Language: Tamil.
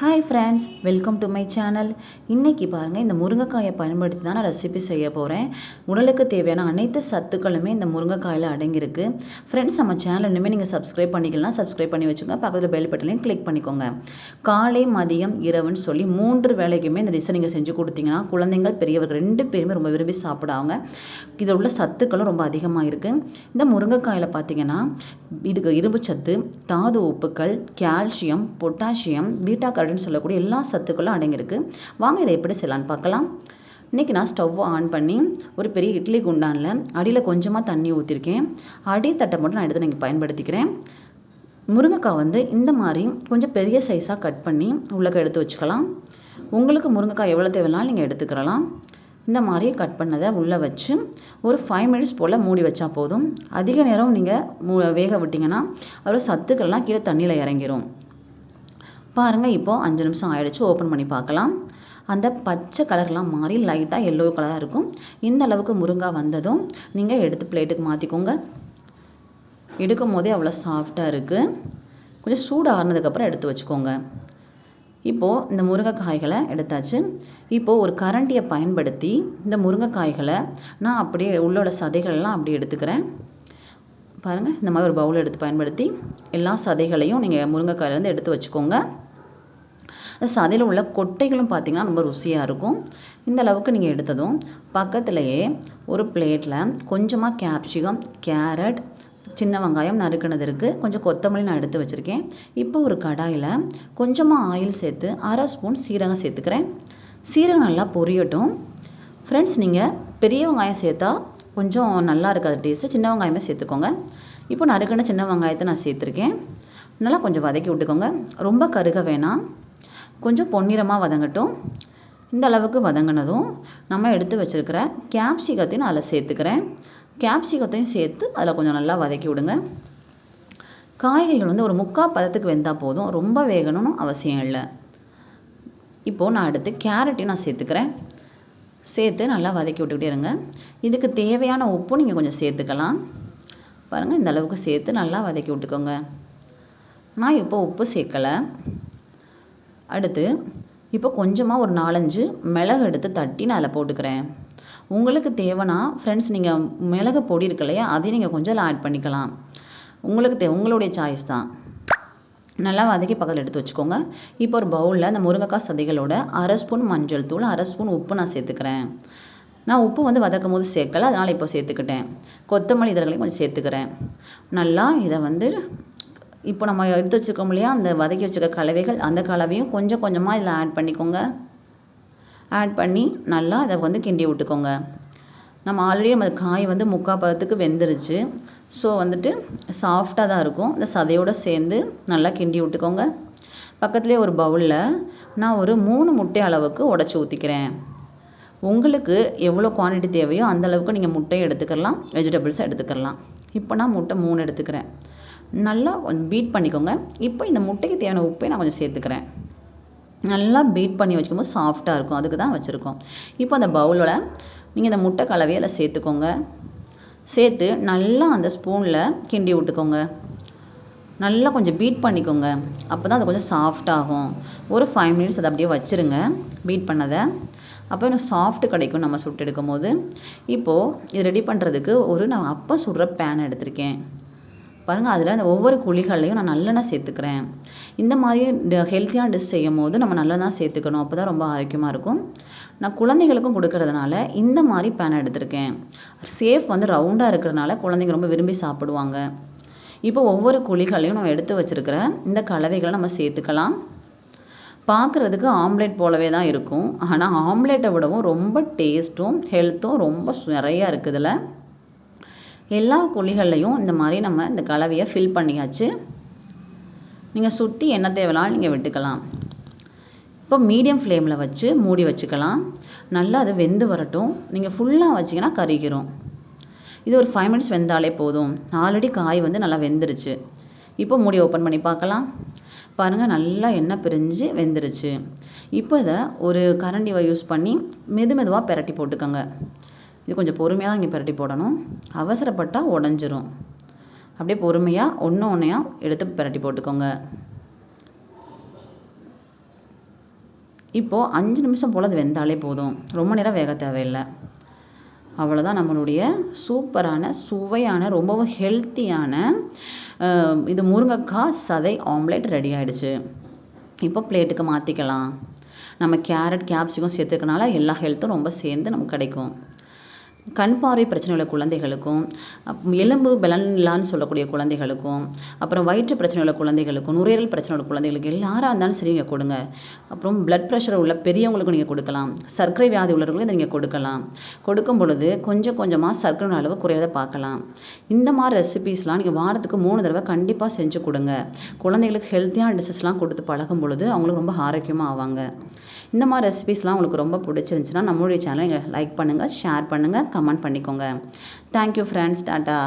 Hi friends welcome to my channel இன்றைக்கி பாருங்கள் இந்த முருங்கைக்காயை பயன்படுத்தி தான் நான் ரெசிபி செய்ய போகிறேன் உடலுக்கு தேவையான அனைத்து சத்துக்களுமே இந்த முருங்கைக்காயில் அடங்கியிருக்கு. ஃப்ரெண்ட்ஸ் நம்ம சேனல் இன்னுமே நீங்கள் சப்ஸ்கிரைப் பண்ணிக்கலாம் சப்ஸ்கிரைப் பண்ணி வச்சுக்கோங்க. பக்கத்தில் பெல் பட்டனையும் கிளிக் பண்ணிக்கோங்க. காலை மதியம் இரவுன்னு சொல்லி மூன்று வேலைக்குமே இந்த டிஷ்ஷை நீங்கள் செஞ்சு கொடுத்தீங்கன்னா குழந்தைங்கள் பெரியவர்கள் ரெண்டு பேருமே ரொம்ப விரும்பி சாப்பிடுவாங்க. இதில் உள்ள சத்துக்களும் ரொம்ப அதிகமாக இருக்குது இந்த முருங்கைக்காயில் பார்த்தீங்கன்னா இதுக்கு இரும்பு சத்து தாது உப்புக்கள் கால்சியம் பொட்டாசியம் பீட்டா கரடுன்னு சொல்லக்கூடிய எல்லா சத்துக்களும் அடங்கியிருக்கு. வாங்க இதை எப்படி செய்யலான்னு பார்க்கலாம். இன்றைக்கி நான் ஸ்டவ் ஆன் பண்ணி ஒரு பெரிய இட்லி குண்டானில் அடியில் கொஞ்சமாக தண்ணி ஊற்றிருக்கேன் அடி தட்டை மட்டும் நான் எடுத்து நீங்கள் பயன்படுத்திக்கிறேன். முருங்கைக்காய் வந்து இந்த மாதிரி கொஞ்சம் பெரிய சைஸாக கட் பண்ணி உள்ளக்க எடுத்து வச்சுக்கலாம். உங்களுக்கு முருங்கைக்காய் எவ்வளோ தேவைனாலும் நீங்கள் எடுத்துக்கிறலாம் இந்த மாதிரி கட் பண்ணதை உள்ளே வச்சு ஒரு ஃபைவ் மினிட்ஸ் போல் மூடி வச்சா போதும். அதிக நேரம் நீங்கள் மூ வேக விட்டிங்கன்னா அதோட சத்துக்கள்லாம் கீழே தண்ணியில் இறங்கிரும். பாருங்கள் இப்போது அஞ்சு நிமிஷம் ஆகிடுச்சு ஓப்பன் பண்ணி பார்க்கலாம். அந்த பச்சை கலர்லாம் மாறி லைட்டாக எல்லோ கலராக இருக்கும். இந்த அளவுக்கு முருங்காய் வந்ததும் நீங்கள் எடுத்து பிளேட்டுக்கு மாற்றிக்கோங்க எடுக்கும் போதே அவ்வளோ சாஃப்டாக இருக்குது கொஞ்சம் சூடு ஆறுனதுக்கப்புறம் எடுத்து வச்சுக்கோங்க. இப்போது இந்த முருங்கைக்காய்களை எடுத்தாச்சு. இப்போது ஒரு கரண்டியை பயன்படுத்தி இந்த முருங்கைக்காய்களை நான் அப்படியே உள்ளோட சதைகள்லாம் அப்படியே எடுத்துக்கிறேன். பாருங்கள் இந்த மாதிரி ஒரு பவுல் எடுத்து பயன்படுத்தி எல்லா சதைகளையும் நீங்கள் முருங்கைக்காயிலேருந்து எடுத்து வச்சுக்கோங்க. சதையில் உள்ள கொட்டைகளும் பார்த்திங்கன்னா ரொம்ப ருசியாக இருக்கும். இந்த அளவுக்கு நீங்கள் எடுத்ததும் பக்கத்துலேயே ஒரு பிளேட்டில் கொஞ்சமாக கேப்சிகம் கேரட் சின்ன வெங்காயம் நறுக்கினது இருக்குது கொஞ்சம் கொத்தமல்லி நான் எடுத்து வச்சுருக்கேன். இப்போ ஒரு கடாயில் கொஞ்சமாக ஆயில் சேர்த்து அரை ஸ்பூன் சீரகம் சேர்த்துக்கிறேன். சீரகம் நல்லா பொரியட்டும். ஃப்ரெண்ட்ஸ் நீங்கள் பெரிய வெங்காயம் சேர்த்தா கொஞ்சம் நல்லா இருக்காது டேஸ்ட்டு சின்ன வெங்காயமே சேர்த்துக்கோங்க. இப்போ நறுக்கின சின்ன வெங்காயத்தை நான் சேர்த்துருக்கேன். நல்லா கொஞ்சம் வதக்கி விட்டுக்கோங்க. ரொம்ப கருக வேணாம். கொஞ்சம் பொன்னிறமாக வதங்கட்டும். இந்த அளவுக்கு வதங்கினதும் நம்ம எடுத்து வச்சுருக்கிற கேப்சிகத்தையும் நான் அதில் சேர்த்துக்கிறேன். கேப்சிகத்தையும் சேர்த்து அதில் கொஞ்சம் நல்லா வதக்கி விடுங்க. காய்கறிகள் வந்து ஒரு முக்கால் பதத்துக்கு வெந்தால் போதும். ரொம்ப வேகணும்னு அவசியம் இல்லை. இப்போது நான் அடுத்து கேரட்டையும் நான் சேர்த்துக்கிறேன். சேர்த்து நல்லா வதக்கி விட்டுக்கிட்டே இருங்க. இதுக்கு தேவையான உப்பு நீங்கள் கொஞ்சம் சேர்த்துக்கலாம். பாருங்கள் இந்த அளவுக்கு சேர்த்து நல்லா வதக்கி விட்டுக்கோங்க. நான் இப்போ உப்பு சேர்க்கலை. அடுத்து இப்போ கொஞ்சமாக ஒரு நாலஞ்சு மிளகு எடுத்து தட்டி நான் அதில் போட்டுக்கிறேன். உங்களுக்கு தேவைன்னா ஃப்ரெண்ட்ஸ் நீங்கள் மிளகு பொடி இருக்கு இல்லையா அதையும் நீங்கள் கொஞ்சம் ஆட் பண்ணிக்கலாம். உங்களுக்கு தே உங்களுடைய சாய்ஸ் தான். நல்லா வதக்கி பக்கத்தில் எடுத்து வச்சுக்கோங்க. இப்போ ஒரு பவுலில் அந்த முருங்கைக்காய் சதைகளோட அரை ஸ்பூன் மஞ்சள் தூள் அரை ஸ்பூன் உப்பு நான் சேர்த்துக்கிறேன். நான் உப்பு வந்து வதக்கும் போது சேர்க்கலை அதனால் இப்போ சேர்த்துக்கிட்டேன். கொத்தமல்லி இதழ்களையும் கொஞ்சம் சேர்த்துக்கிறேன். நல்லா இதை வந்து இப்போ நம்ம எடுத்து வச்சுருக்கோம் இல்லையா அந்த வதக்கி வச்சுருக்க கலவைகள் அந்த கலவையும் கொஞ்சம் கொஞ்சமாக இதில் ஆட் பண்ணிக்கோங்க. ஆட் பண்ணி நல்லா அதை வந்து கிண்டி விட்டுக்கோங்க. நம்ம ஆல்ரெடி நம்ம காய் வந்து முக்கால் பதத்துக்கு வெந்துருச்சு. ஸோ வந்துட்டு சாஃப்டாக தான் இருக்கும். இந்த சதையோடு சேர்ந்து நல்லா கிண்டி விட்டுக்கோங்க. பக்கத்துலேயே ஒரு பவுலில் நான் ஒரு மூணு முட்டை அளவுக்கு உடச்சி ஊற்றிக்கிறேன் உங்களுக்கு எவ்வளோ குவான்டிட்டி தேவையோ அந்த அளவுக்கு நீங்கள் முட்டையை எடுத்துக்கலாம் வெஜிடபிள்ஸை எடுத்துக்கலாம். இப்போ நான் முட்டை மூணு எடுத்துக்கிறேன். நல்லா கொஞ்சம் பீட் பண்ணிக்கோங்க. இப்போ இந்த முட்டைக்கு தேவையான உப்பை நான் கொஞ்சம் சேர்த்துக்கிறேன். நல்லா பீட் பண்ணி வச்சுக்கும்போது சாஃப்டாக இருக்கும். அதுக்கு தான் வச்சுருக்கோம். இப்போ அந்த பவுலோட நீங்கள் இந்த முட்டை கலவையில் சேர்த்துக்கோங்க. சேர்த்து நல்லா அந்த ஸ்பூனில் கிண்டி விட்டுக்கோங்க. நல்லா கொஞ்சம் பீட் பண்ணிக்கோங்க. அப்போ தான் அது கொஞ்சம் சாஃப்டாகும் ஒரு ஃபைவ் மினிட்ஸ் அதை அப்படியே வச்சுருங்க. பீட் பண்ணதை. அப்போ இன்னும் சாஃப்ட் கிடைக்கும் நம்ம சுட்டு எடுக்கும் போது இப்போது இது ரெடி பண்ணுறதுக்கு ஒரு நான் அப்போ சுடுற பேன் எடுத்திருக்கேன். பாருங்கள் அதில் அந்த ஒவ்வொரு குழிகள்லையும் நான் நல்லெண்ணெய் சேர்த்துக்கிறேன். இந்த மாதிரி ஹெல்த்தியான டிஷ் செய்யும் போது நம்ம நல்லெண்ணெய் சேர்த்துக்கணும். அப்போ தான் ரொம்ப ஆரோக்கியமாக இருக்கும். நான் குழந்தைகளுக்கும் கொடுக்கறதுனால இந்த மாதிரி பேன் எடுத்திருக்கேன். சேஃப் வந்து ரவுண்டாக இருக்கிறதுனால குழந்தைங்க ரொம்ப விரும்பி சாப்பிடுவாங்க. இப்போ ஒவ்வொரு குழிகளையும் நம்ம எடுத்து வச்சுருக்கிற இந்த கலவைகளை நம்ம சேர்த்துக்கலாம். பார்க்குறதுக்கு ஆம்லேட் போலவே தான் இருக்கும். ஆனால் ஆம்லேட்டை விடவும் ரொம்ப டேஸ்ட்டும் ஹெல்த்தும் ரொம்ப நிறையா இருக்குதுல்ல எல்லா குழிகள்லையும் இந்த மாதிரி நம்ம இந்த கலவையை ஃபில் பண்ணியாச்சு. நீங்கள் சுற்றி என்ன தேவைனாலும் நீங்கள் விட்டுக்கலாம். இப்போ மீடியம் ஃப்ளேமில் வச்சு மூடி வச்சுக்கலாம். நல்லா அது வெந்து வரட்டும். நீங்கள் ஃபுல்லாக வச்சிங்கன்னா கறிக்கிறோம் இது ஒரு ஃபைவ் மினிட்ஸ் வெந்தாலே போதும். ஆல்ரெடி காய் வந்து நல்லா வெந்துருச்சு. இப்போ மூடி ஓப்பன் பண்ணி பார்க்கலாம். பாருங்கள் நல்லா எண்ணெய் பிரிஞ்சு வெந்துருச்சு. இப்போ இதை ஒரு கரண்டியை யூஸ் பண்ணி மெது மெதுவாக பெரட்டி போட்டுக்கோங்க. இது கொஞ்சம் பொறுமையாக தான் இங்கே புரட்டி போடணும். அவசரப்பட்டால் உடஞ்சிரும். அப்படியே பொறுமையாக ஒன்று ஒன்றையாக எடுத்து பிரட்டி போட்டுக்கோங்க. இப்போது அஞ்சு நிமிஷம் போல் அது வெந்தாலே போதும். ரொம்ப நேரம் வேக தேவையில்லை. அவ்வளோதான் நம்மளுடைய சூப்பரான சுவையான ரொம்பவும் ஹெல்த்தியான இது முருங்கைக்காய் சதை ஆம்லேட் ரெடி ஆகிடுச்சு இப்போ பிளேட்டுக்கு மாற்றிக்கலாம் நம்ம கேரட் கேப்சிகம் சேர்த்துக்கனால எல்லா ஹெல்த்தும் ரொம்ப சேர்ந்து நமக்கு கிடைக்கும். கண் பார்வை பிரச்சனை உள்ள குழந்தைகளுக்கும் எலும்பு பலன்லான்னு சொல்லக்கூடிய குழந்தைகளுக்கும் அப்புறம் வயிற்று பிரச்சனை உள்ள குழந்தைகளுக்கும் நுரையீரல் பிரச்சனை உள்ள குழந்தைகளுக்கு எல்லாராக இருந்தாலும் சரி நீங்கள் கொடுங்க. அப்புறம் பிளட் ப்ரெஷர் உள்ள பெரியவங்களுக்கும் நீங்கள் கொடுக்கலாம். சர்க்கரை வியாதி உள்ளவர்களுக்கும் இதை நீங்கள் கொடுக்கலாம். கொடுக்கும் பொழுது கொஞ்சம் கொஞ்சமாக சர்க்கரை அளவு குறையதை பார்க்கலாம். இந்த மாதிரி ரெசிபீஸ்லாம் நீங்கள் வாரத்துக்கு மூணு தடவை கண்டிப்பாக செஞ்சு கொடுங்க. குழந்தைகளுக்கு ஹெல்த்தியான டிஷஸ்லாம் கொடுத்து பழகும் பொழுது அவங்களுக்கு ரொம்ப ஆரோக்கியமாக ஆவாங்க. இந்த மாதிரி ரெசிபீஸ்லாம் உங்களுக்கு ரொம்ப பிடிச்சிருந்துச்சுன்னா நம்மளுடைய சேனலை லைக் பண்ணுங்கள் ஷேர் பண்ணுங்கள் கமெண்ட் பண்ணிக்கோங்க. Thank you friends tata.